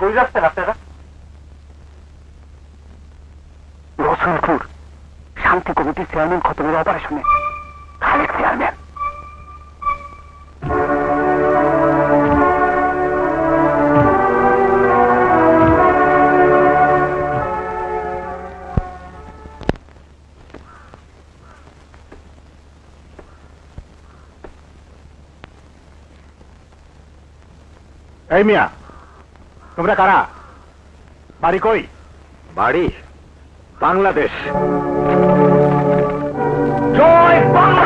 কই যাচ্ছেন আপনারা? রসুলপুর শান্তি কমিটির চেয়ারম্যান খতমের অপারেশনে খালেক চেয়ারম্যান। এই মিয়া তোমরা কারা? বাড়ি কই? বাড়ি বাংলাদেশ। জয় বাংলা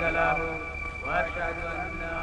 جلاله وأشهد أن